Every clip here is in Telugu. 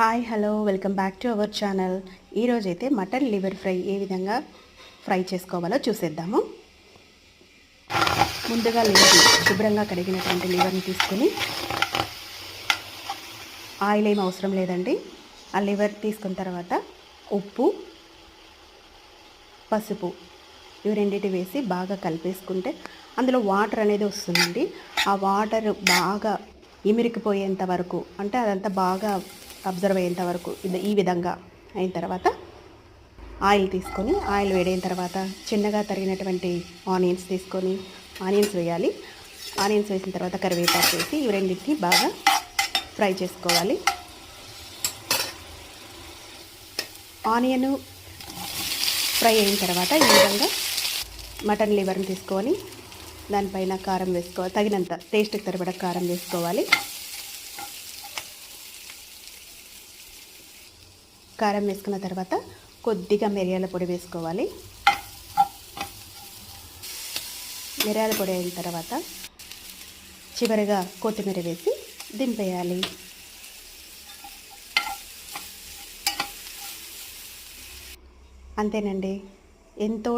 Hi hello welcome back to our channel. ఈరోజైతే మటన్ లివర్ ఫ్రై ఏ విధంగా ఫ్రై చేసుకోవాలో చూసేద్దాము. ముందుగా లివర్ శుభ్రంగా కడిగినటువంటి లివర్ని తీసుకుని ఆయిల్ ఏం అవసరం లేదండి. ఆ లివర్ తీసుకున్న తర్వాత ఉప్పు పసుపు ఇవి రెండింటి వేసి బాగా కలిపేసుకుంటే అందులో వాటర్ అనేది వస్తుందండి. ఆ వాటర్ బాగా ఇమిరికిపోయేంత వరకు అంటే అదంతా బాగా అబ్జర్వ్ అయ్యేంత వరకు ఇది ఈ విధంగా అయిన తర్వాత ఆయిల్ తీసుకొని ఆయిల్ వేడైన తర్వాత చిన్నగా తరిగినటువంటి ఆనియన్స్ తీసుకొని ఆనియన్స్ వేయాలి. ఆనియన్స్ వేసిన తర్వాత కరివేపాకు వేసి ఇవి రెండింటిని బాగా ఫ్రై చేసుకోవాలి. ఆనియన్ ఫ్రై అయిన తర్వాత ఈ విధంగా మటన్ లివర్ని తీసుకొని దానిపైన కారం వేసుకోవాలి తగినంత టేస్ట్కి సరిపడ కారం వేసుకోవాలి. కారం వేసుకున్న తర్వాత కొద్దిగా మిరియాల పొడి వేసుకోవాలి. మిరియాల పొడి అయిన తర్వాత చివరిగా కొత్తిమీర వేసి దింపేయాలి. అంతేనండి. ఎంతో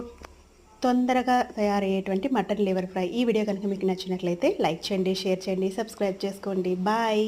తొందరగా తయారయ్యేటువంటి మటన్ లివర్ ఫ్రై. ఈ వీడియో కనుక మీకు నచ్చినట్లయితే లైక్ చేయండి షేర్ చేయండి సబ్స్క్రైబ్ చేసుకోండి. బాయ్.